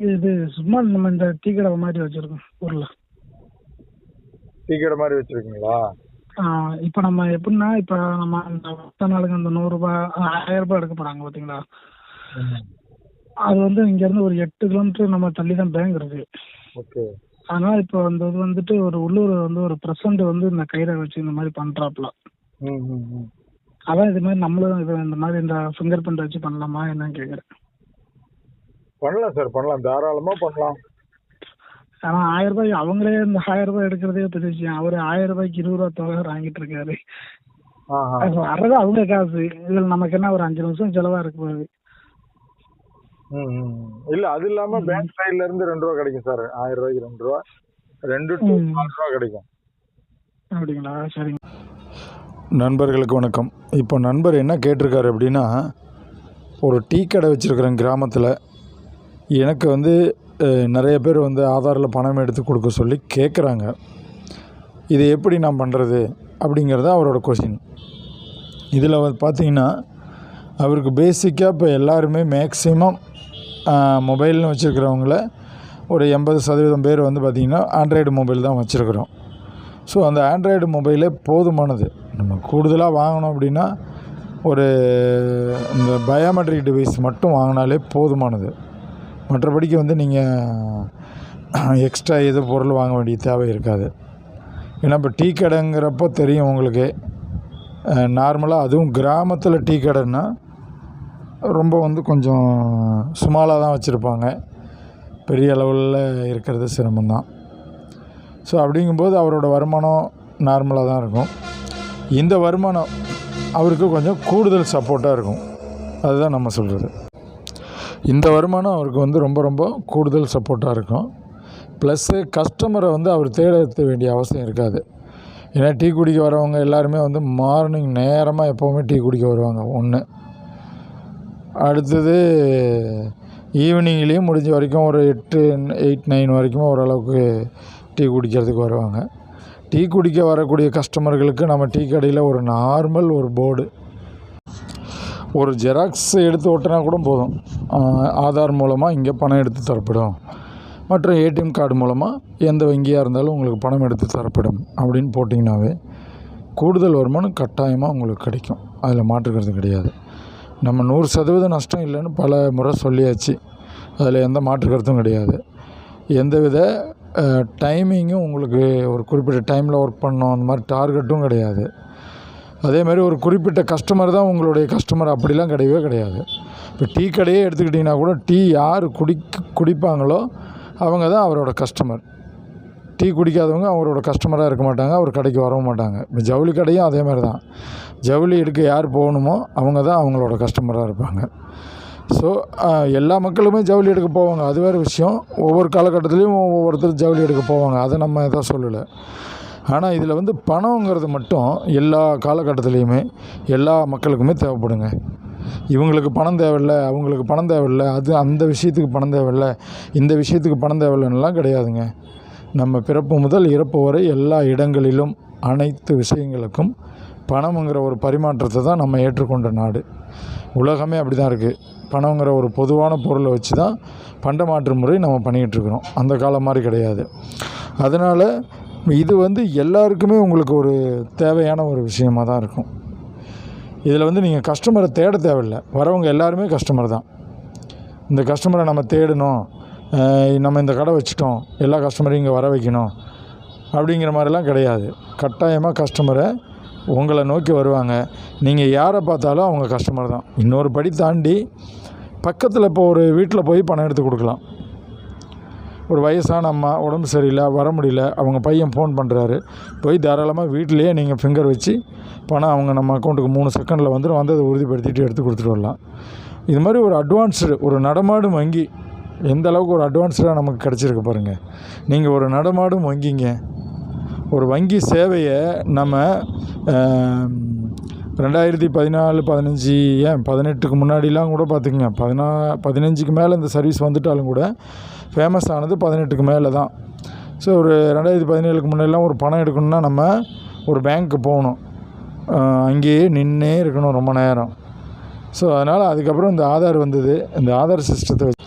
இது சும்மா நம்ம இந்த டீ கடை மாதிரி வச்சிருக்கோம் ஊர்ல. டீ கடை மாதிரி வச்சிருக்கீங்களா? இப்போ நம்ம எப்படின்னா இப்போ நம்ம அந்த மத்த நாளுக்கு அந்த நூறுரூபா ஆயிரம் ரூபாய் எடுக்க போறாங்க பார்த்தீங்களா அது வந்து இங்க இருந்து ஒரு எட்டு கிலோமீட்டர் நம்ம தள்ளி தான் பேங்க் இருக்கு. ஓகே. அதனால இப்போ அந்த இது வந்துட்டு ஒரு உள்ளூர் வந்து ஒரு பிரசன்ட் வந்து இந்த கையில வச்சு இந்த மாதிரி ம் அதான் இது மாதிரி நம்மளும் இது இந்த மாதிரி இந்த ஃபிங்கர் பிரிண்ட் வச்சு பண்ணலாமா என்னன்னு கேக்குறேன். பண்ணலாம் சார் பண்ணலாம் தாராளமா பண்ணலாம். ஆனா ஆயிரம் ரூபாய் அவங்களே இந்த ஆயிரம் ரூபாய் எடுக்கிறதே பெரிய விஷயம். அவரு ஆயிரம் ரூபாய்க்கு இருபது ரூபா தொகை வாங்கிட்டு இருக்காரு. வர்றது அவங்க காசு. இதுல நமக்கு என்ன ஒரு அஞ்சு நிமிஷம் செலவா இருக்கு போகுது. இல்ல அது இல்லாம பேங்க் சைடுல இருந்து ரெண்டு ரூபா கிடைக்கும் சார் ஆயிரம் ரூபாய்க்கு ரெண்டு ரூபா. ரெண்டு டு. நாலு ரூபா கிடைக்கும். அப்படிங்களா? சரிங்க. நண்பர்களுக்கு வணக்கம். இப்போ நண்பர் என்ன கேட்டிருக்காரு அப்படின்னா ஒரு டீ கடை வச்சுருக்கிறேன் கிராமத்தில். எனக்கு வந்து நிறைய பேர் வந்து ஆதாரில் பணம் எடுத்து கொடுக்க சொல்லி கேட்குறாங்க இது எப்படி நான் பண்ணுறது அப்படிங்கிறது அவரோட கொஷின் இதில் வந்து பார்த்தீங்கன்னா அவருக்கு பேசிக்காக இப்போ எல்லாருமே மேக்ஸிமம் மொபைல்னு வச்சுருக்கிறவங்கள ஒரு எண்பது சதவீதம் பேர் வந்து பார்த்திங்கன்னா ஆண்ட்ராய்டு மொபைல் தான் வச்சுருக்குறோம். ஸோ அந்த ஆண்ட்ராய்டு மொபைலே போதுமானது. நம்ம கூடுதலாக வாங்கணும் அப்படின்னா ஒரு இந்த பயோமெட்ரிக் டிவைஸ் மட்டும் வாங்கினாலே போதுமானது. மற்றபடிக்கு வந்து நீங்கள் எக்ஸ்ட்ரா எது பொருள் வாங்க வேண்டிய தேவை இருக்காது. ஏன்னா இப்போ டீ கடைங்கிறப்போ தெரியும் உங்களுக்கு. நார்மலாக அதுவும் கிராமத்தில் டீ கடைன்னா ரொம்ப வந்து கொஞ்சம் சுமாலாக தான் வச்சுருப்பாங்க. பெரிய அளவில் இருக்கிறது சிரமம்தான். ஸோ அப்படிங்கும்போது அவரோட வருமானம் நார்மலாக தான் இருக்கும். இந்த வருமானம் அவருக்கு கொஞ்சம் கூடுதல் சப்போர்ட்டாக இருக்கும். அதுதான் நம்ம சொல்கிறது இந்த வருமானம் அவருக்கு வந்து ரொம்ப ரொம்ப கூடுதல் சப்போர்ட்டாக இருக்கும். ப்ளஸ்ஸு கஸ்டமரை வந்து அவர் தேட வேண்டிய அவசியம் இருக்காது. ஏன்னா டீ குடிக்க வரவங்க எல்லாருமே வந்து மார்னிங் நேரமாக எப்போவுமே டீ குடிக்க வருவாங்க. ஒன்று அடுத்தது ஈவினிங்லேயும் முடிஞ்ச வரைக்கும் ஒரு எட்டு எயிட் நைன் வரைக்கும் ஓரளவுக்கு டீ குடிக்கிறதுக்கு வருவாங்க. டீ குடிக்க வரக்கூடிய கஸ்டமர்களுக்கு நம்ம டீ கடையில் ஒரு நார்மல் ஒரு போர்டு ஒரு ஜெராக்ஸ் எடுத்து ஓட்டினா கூட போதும். ஆதார் மூலமாக இங்கே பணம் எடுத்து தரப்படும். மற்றும் ஏடிஎம் கார்டு மூலமாக எந்த வங்கியாக இருந்தாலும் உங்களுக்கு பணம் எடுத்து தரப்படும் அப்படின்னு போட்டிங்கனாவே கூடுதல் வருமானம் கட்டாயமாக உங்களுக்கு கிடைக்கும். அதில் மாற்றுக்கிறது கிடையாது. நம்ம நூறு சதவீதம் நஷ்டம் இல்லைன்னு பல முறை சொல்லியாச்சு. அதில் எந்த மாற்று கருத்தும் கிடையாது. எந்தவித டைமிங்கும் உங்களுக்கு ஒரு குறிப்பிட்ட டைமில் ஒர்க் பண்ணோம் அந்த மாதிரி டார்கெட்டும் கிடையாது. அதே மாதிரி ஒரு குறிப்பிட்ட கஸ்டமர் தான் உங்களுடைய கஸ்டமர் அப்படிலாம் கிடையவே கிடையாது. இப்போ டீ கடையே எடுத்துக்கிட்டிங்கன்னா கூட டீ யார் குடி குடிப்பாங்களோ அவங்க தான் அவரோட கஸ்டமர் டீ குடிக்காதவங்க அவரோட கஸ்டமராக இருக்க மாட்டாங்க அவர் கடைக்கு வரவும் மாட்டாங்க. இப்போ ஜவுளி கடையும் அதே மாதிரி தான். ஜவுளி எடுக்க யார் போகணுமோ அவங்க தான் அவங்களோட கஸ்டமராக இருப்பாங்க. ஸோ எல்லா மக்களுமே ஜவுளி எடுக்க போவாங்க. அது வேறு விஷயம். ஒவ்வொரு காலகட்டத்துலேயும் ஒவ்வொருத்தர் ஜவுளி எடுக்க போவாங்க. அதை நம்ம எதாவது சொல்லலை. ஆனால் இதில் வந்து பணங்கிறது மட்டும் எல்லா காலகட்டத்துலேயுமே எல்லா மக்களுக்குமே தேவைப்படுங்க. இவங்களுக்கு பணம் தேவையில்ல அவங்களுக்கு பணம் தேவையில்ல அது அந்த விஷயத்துக்கு பணம் தேவையில்ல இந்த விஷயத்துக்கு பணம் தேவையில்லைன்னெலாம் கிடையாதுங்க. நம்ம பிறப்பு முதல் இறப்பு வரை எல்லா இடங்களிலும் அனைத்து விஷயங்களுக்கும் பணம்ங்கிற ஒரு பரிமாற்றத்தை தான் நம்ம ஏற்றுக்கொண்ட நாடு. உலகமே அப்படி தான் இருக்குது பணங்கிற ஒரு பொதுவான பொருளை வச்சு தான் பண்டமாற்று முறை நம்ம பண்ணிக்கிட்டு இருக்கிறோம். அந்த காலம் மாதிரி கிடையாது. அதனால் இது வந்து எல்லாருக்குமே உங்களுக்கு ஒரு தேவையான ஒரு விஷயமாக தான் இருக்கும். இதில் வந்து நீங்கள் கஸ்டமரை தேட தேவையில்லை. வரவங்க எல்லாருமே கஸ்டமர் தான். இந்த கஸ்டமரை நம்ம தேடணும். நம்ம இந்த கடை வச்சுட்டோம். எல்லா கஸ்டமரையும் இங்கே வர வைக்கணும். அப்படிங்கிற மாதிரிலாம் கிடையாது. கட்டாயமாக கஸ்டமரை உங்களை நோக்கி வருவாங்க. நீங்கள் யாரை பார்த்தாலும் அவங்க கஸ்டமர் தான். இன்னொரு படி தாண்டி பக்கத்தில் இப்போ ஒரு வீட்டில் போய் பணம் எடுத்து கொடுக்கலாம். ஒரு வயசான அம்மா உடம்பு சரியில்லை வர முடியல அவங்க பையன் ஃபோன் பண்ணுறாரு போய் தாராளமாக வீட்டிலேயே நீங்கள் ஃபிங்கர் வச்சு பணம் அவங்க நம்ம அக்கௌண்ட்டுக்கு மூணு செகண்டில் வந்துடும் வந்து அதை உறுதிப்படுத்திட்டு எடுத்து கொடுத்துட்டு வரலாம். இது மாதிரி ஒரு அட்வான்ஸ்டு ஒரு நடமாடும் வங்கி எந்த அளவுக்கு ஒரு அட்வான்ஸ்டாக நமக்கு கிடச்சிருக்கு பாருங்கள் நீங்கள் ஒரு நடமாடும் வங்கிங்க. ஒரு வங்கி சேவையை நம்ம ரெண்டாயிரத்தி பதினாலு பதினஞ்சு ஏன் பதினெட்டுக்கு முன்னாடிலாம் கூட பார்த்துக்குங்க. பதினா பதினஞ்சுக்கு மேலே இந்த சர்வீஸ் வந்துட்டாலும் கூட ஃபேமஸ் ஆனது பதினெட்டுக்கு மேலே தான் ஸோ ஒரு ரெண்டாயிரத்தி பதினேழுக்கு முன்னாடிலாம் ஒரு பணம் எடுக்கணும்னா நம்ம ஒரு பேங்க்கு போகணும். அங்கேயே நின்றே இருக்கணும் ரொம்ப நேரம். ஸோ அதனால் அதுக்கப்புறம் இந்த ஆதார் வந்தது. இந்த ஆதார் சிஸ்டத்தை வச்சு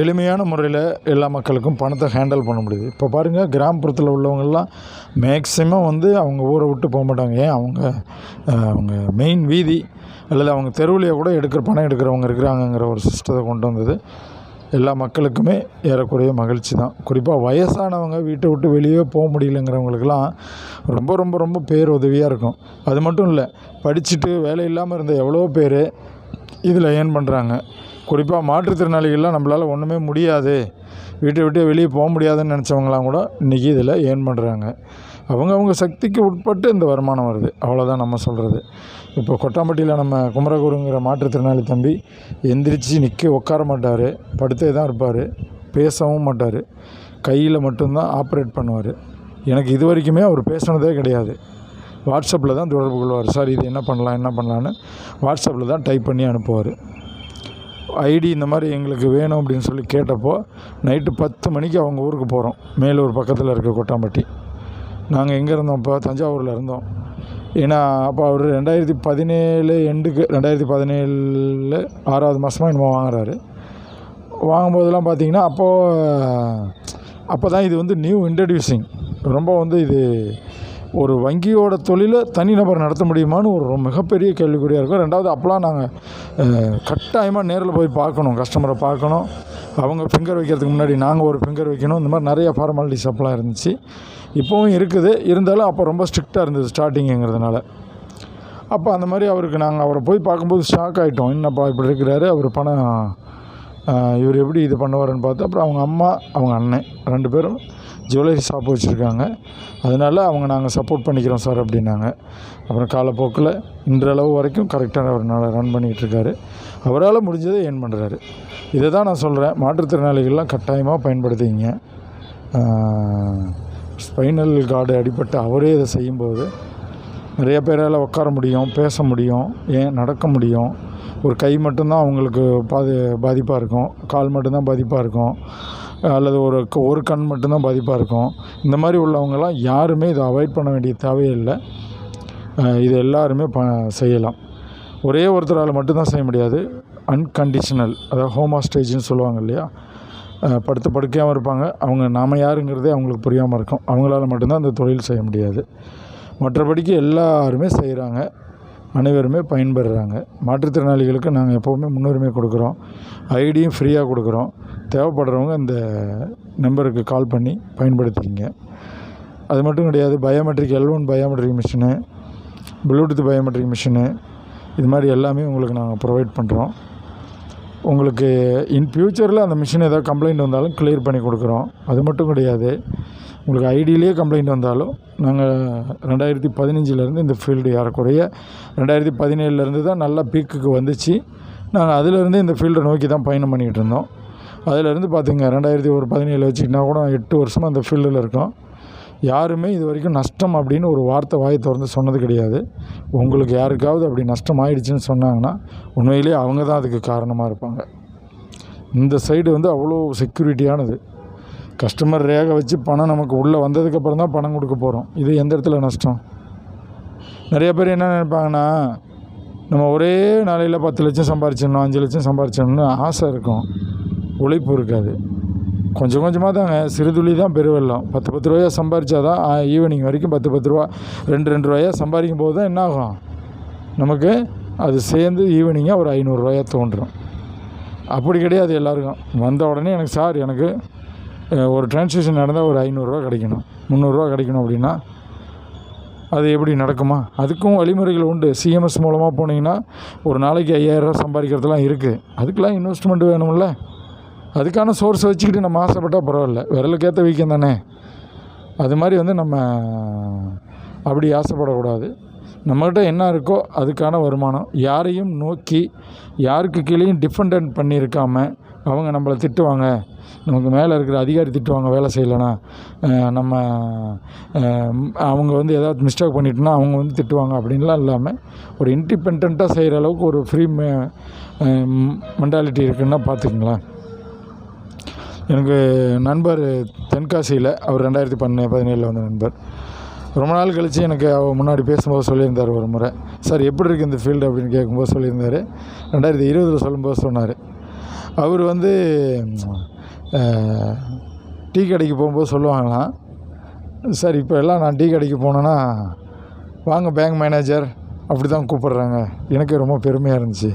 எளிமையான முறையில் எல்லா மக்களுக்கும் பணத்தை ஹேண்டில் பண்ண முடியுது. இப்போ பாருங்கள் கிராமப்புறத்தில் உள்ளவங்கள்லாம் மேக்ஸிமம் வந்து அவங்க ஊரை விட்டு போக மாட்டாங்க. ஏன்? அவங்க அவங்க மெயின் வீதி அல்லது அவங்க தெருவுலையே கூட எடுக்கிற பணம் எடுக்கிறவங்க இருக்கிறாங்கங்கிற ஒரு சிஸ்டத்தை கொண்டு வந்தது. எல்லா மக்களுக்குமே ஏறக்குறைய மகிழ்ச்சி தான். குறிப்பாக வயசானவங்க வீட்டை விட்டு வெளியே போக முடியலங்கிறவங்களுக்கெல்லாம் ரொம்ப ரொம்ப ரொம்ப பேர் உதவியாக இருக்கும். அது மட்டும் இல்லை படிச்சுட்டு வேலை இல்லாமல் இருந்த எவ்வளோ பேர் இதில் ஏர்ன் பண்ணுறாங்க குறிப்பாக மாற்றுத்திறனாளிகள்லாம் நம்மளால் ஒன்றுமே முடியாது. வீட்டை விட்டு வெளியே போக முடியாதுன்னு நினச்சவங்களாம் கூட இன்றைக்கி இதில் ஏர்ன் பண்ணுறாங்க அவங்கவங்க சக்திக்கு உட்பட்டு இந்த வருமானம் வருது. அவ்வளோதான் நம்ம சொல்கிறது இப்போ கொட்டாம்பட்டியில் நம்ம குமரகுருங்கிற மாற்றுத்திறனாளி தம்பி எந்திரிச்சு நிற்க உட்கார மாட்டார். படுத்தே தான் இருப்பார். பேசவும் மாட்டார். கையில் மட்டும்தான் ஆப்ரேட் பண்ணுவார். எனக்கு இது வரைக்குமே அவர் பேசுனதே கிடையாது. வாட்ஸ்அப்பில் தான் தொடர்பு கொள்வார். சார் இது என்ன பண்ணலாம் என்ன பண்ணலான்னு வாட்ஸ்அப்பில் தான் டைப் பண்ணி அனுப்புவார். ஐடி இந்த மாதிரி எங்களுக்கு வேணும் அப்படின்னு சொல்லி கேட்டப்போ நைட்டு பத்து மணிக்கு அவங்க ஊருக்கு போகிறோம் மேலூர் பக்கத்தில் இருக்க கொட்டாம்பட்டி. நாங்கள் எங்கே இருந்தோம் இப்போ தஞ்சாவூரில் இருந்தோம். ஏன்னா அப்போ அவர் ரெண்டாயிரத்தி பதினேழு எண்டுக்கு ரெண்டாயிரத்தி பதினேழில் ஆறாவது மாதமாக என்னமோ வாங்குறாரு. வாங்கும்போதெல்லாம் பார்த்தீங்கன்னா அப்போது அப்போ தான் இது வந்து நியூ இன்ட்ரடியூசிங் ரொம்ப வந்து இது ஒரு வங்கியோட தொழிலை தனிநபர் நடத்த முடியுமான்னு ஒரு மிகப்பெரிய கேள்விக்குறியாக இருக்கும். ரெண்டாவது அப்போலாம் நாங்கள் கட்டாயமாக நேரில் போய் பார்க்கணும் கஸ்டமரை பார்க்கணும். அவங்க ஃபிங்கர் வைக்கிறதுக்கு முன்னாடி நாங்கள் ஒரு ஃபிங்கர் வைக்கணும். இந்த மாதிரி நிறைய ஃபார்மாலிட்டிஸ் அப்போலாம் இருந்துச்சு. இப்போவும் இருக்குது. இருந்தாலும் அப்போ ரொம்ப ஸ்ட்ரிக்டாக இருந்தது ஸ்டார்டிங்குங்கிறதுனால அப்போ அந்த மாதிரி அவருக்கு நாங்கள் அவரை போய் பார்க்கும்போது ஷாக் ஆகிட்டோம் என்னப்பா இப்படி இருக்கிறாரு? அவர் பணம் இவர் எப்படி இது பண்ணுவாருன்னு பார்த்து அப்புறம் அவங்க அம்மா அவங்க அண்ணன் ரெண்டு பேரும் ஜுவல்லரி ஷாப் வச்சுருக்காங்க. அதனால அவங்க நாங்கள் சப்போர்ட் பண்ணிக்கிறோம் சார் அப்படின்னாங்க. அப்புறம் காலப்போக்கில் இன்றளவு வரைக்கும் கரெக்டாக அவர் நல்லா ரன் பண்ணிகிட்டு இருக்காரு. அவரால் முடிஞ்சதை ஏன் பண்ணுறாரு இதை தான் நான் சொல்கிறேன் மாற்றுத்திறனாளிகள்லாம் கட்டாயமாக பயன்படுத்திங்க ஸ்பைனல் கார்டு அடிபட்டு அவரே இதை செய்யும்போது நிறைய பேரால் உட்கார முடியும் பேச முடியும் ஏன் நடக்க முடியும். ஒரு கை மட்டும்தான் அவங்களுக்கு பாதி பாதிப்பாக இருக்கும். கால் மட்டும்தான் பாதிப்பாக இருக்கும். அல்லது ஒரு ஒரு கண் மட்டும்தான் பாதிப்பாக இருக்கும். இந்த மாதிரி உள்ளவங்கெல்லாம் யாருமே இதை அவாய்ட் பண்ண வேண்டிய தேவையில்லை இல்லை. இது எல்லாருமே ப செய்யலாம். ஒரே ஒருத்தரால் மட்டும்தான் செய்ய முடியாது. அன்கண்டிஷனல் அதாவது ஹோமா ஸ்டேஜ்னு சொல்லுவாங்க இல்லையா? படுத்து படுக்கையாகவும் இருப்பாங்க. அவங்க நாம் யாருங்கிறதே அவங்களுக்கு புரியாமல் இருக்கும். அவங்களால மட்டும்தான் அந்த தொழில் செய்ய முடியாது. மற்றபடிக்கு எல்லாருமே செய்கிறாங்க அனைவருமே பயன்பெறுறாங்க. மாற்றுத்திறனாளிகளுக்கு நாங்கள் எப்போவுமே முன்னுரிமை கொடுக்குறோம். ஐடியும் ஃப்ரீயாக கொடுக்குறோம். தேவைப்படுறவங்க இந்த நம்பருக்கு கால் பண்ணி பயன்படுத்திக்கிங்க. அது மட்டும் கிடையாது biometric L one biometric machine Bluetooth biometric machine இது மாதிரி எல்லாமே உங்களுக்கு நாங்கள் ப்ரொவைட் பண்ணுறோம் உங்களுக்கு இன் ஃப்யூச்சரில் அந்த மிஷின் ஏதாவது கம்ப்ளைண்ட் வந்தாலும் கிளியர் பண்ணி கொடுக்குறோம். அது மட்டும் கிடையாது உங்களுக்கு ஐடியிலே கம்ப்ளைண்ட் வந்தாலும் நாங்கள் ரெண்டாயிரத்தி பதினஞ்சிலேருந்து இந்த ஃபீல்டு ஏறக்குறைய ரெண்டாயிரத்தி பதினேழுலேருந்து தான் நல்லா பீக்குக்கு வந்துச்சு. நாங்கள் அதிலேருந்து இந்த ஃபீல்டை நோக்கி தான் பயணம் பண்ணிகிட்டு இருந்தோம். அதிலேருந்து பார்த்துங்க ரெண்டாயிரத்தி ஒரு பதினேழு வச்சுக்கிட்டா கூட எட்டு வருஷமாக அந்த ஃபீல்டில் இருக்கோம். யாருமே இது வரைக்கும் நஷ்டம் அப்படின்னு ஒரு வார்த்தை வாயை திறந்து சொன்னது கிடையாது. உங்களுக்கு யாருக்காவது அப்படி நஷ்டம் ஆயிடுச்சுன்னு சொன்னாங்கன்னா உண்மையிலேயே அவங்க தான் அதுக்கு காரணமாக இருப்பாங்க. இந்த சைடு வந்து அவ்வளோ செக்யூரிட்டியானது கஸ்டமர் ரேகை வச்சு பணம் நமக்கு உள்ளே வந்ததுக்கப்புறம் தான் பணம் கொடுக்க போகிறோம். இது எந்த இடத்துல நஷ்டம்? நிறைய பேர் என்ன நினைப்பாங்கன்னா நம்ம ஒரே நாளையில் பத்து லட்சம் சம்பாரிச்சிடணும் அஞ்சு லட்சம் சம்பாரிச்சிடணும்னு ஆசை இருக்கும். உழைப்பு இருக்காது. கொஞ்சம் கொஞ்சமாக தாங்க சிறுதுளி தான் பெருவெல்லாம் பத்து பத்து ரூபாயா சம்பாரிச்சா தான் ஈவினிங் வரைக்கும் பத்து பத்து ரூபா ரெண்டு ரெண்டு ரூபாயா சம்பாதிக்கும் போது தான் என்ன ஆகும் நமக்கு அது சேர்ந்து ஈவினிங்காக ஒரு ஐநூறுரூவாயா தோன்றும். அப்படி கிடையாது எல்லாருக்கும். வந்த உடனே எனக்கு சார் எனக்கு ஒரு டிரான்சேக்ஷன் நடந்தால் ஒரு ஐநூறுரூவா கிடைக்கணும். முந்நூறுரூவா கிடைக்கணும் அப்படின்னா அது எப்படி நடக்குமா? அதுக்கும் வழிமுறைகள் உண்டு. சிஎம்எஸ் மூலமாக போனீங்கன்னா ஒரு நாளைக்கு ஐயாயிரரூவா சம்பாதிக்கிறதுலாம் இருக்குது அதுக்கெலாம் இன்வெஸ்ட்மெண்ட் வேணும்ல. அதுக்கான சோர்ஸை வச்சுக்கிட்டு நம்ம ஆசைப்பட்டால் பரவாயில்ல. விரலுக்கேற்ற வீக்கம் தானே. அது மாதிரி வந்து நம்ம அப்படி ஆசைப்படக்கூடாது. நம்மகிட்ட என்ன இருக்கோ அதுக்கான வருமானம். யாரையும் நோக்கி யாருக்கு கீழேயும் டிஃபெண்ட் பண்ணியிருக்காமல் அவங்க நம்மளை திட்டுவாங்க. நமக்கு மேலே இருக்கிற அதிகாரி திட்டுவாங்க வேலை செய்யலைன்னா. நம்ம அவங்க வந்து ஏதாவது மிஸ்டேக் பண்ணிட்டுனா அவங்க வந்து திட்டுவாங்க. அப்படின்லாம் இல்லாமல் ஒரு இண்டிபெண்ட்டாக செய்கிற அளவுக்கு ஒரு ஃப்ரீ மென்டாலிட்டி இருக்குன்னா பார்த்துக்குங்களேன். எனக்கு நண்பர் தென்காசியில் அவர் ரெண்டாயிரத்தி பண்ண பதினேழில் வந்த நண்பர். ரொம்ப நாள் கழித்து எனக்கு அவர் முன்னாடி பேசும்போது சொல்லியிருந்தார் ஒரு முறை. சார் எப்படி இருக்குது இந்த ஃபீல்டு அப்படின்னு கேட்கும்போது சொல்லியிருந்தார். ரெண்டாயிரத்தி இருபதில் சொல்லும்போது சொன்னார். அவர் வந்து டீ கடைக்கு போகும்போது சொல்லுவாங்களாம் சார் இப்போ எல்லாம் நான் டீ கடைக்கு போனேன்னா வாங்க பேங்க் மேனேஜர் அப்படி தான் கூப்பிட்றாங்க. எனக்கே ரொம்ப பெருமையாக இருந்துச்சு.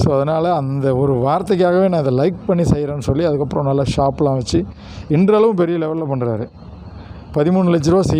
ஸோ அதனால் அந்த ஒரு வார்த்தைக்காகவே நான் அதை லைக் பண்ணி செய்கிறேன்னு சொல்லி அதுக்கப்புறம் நல்லா ஷாப்லாம் வச்சு இன்றளவும் பெரிய லெவலில் பண்ணுறாரு பதிமூணு லட்ச ரூபா செய்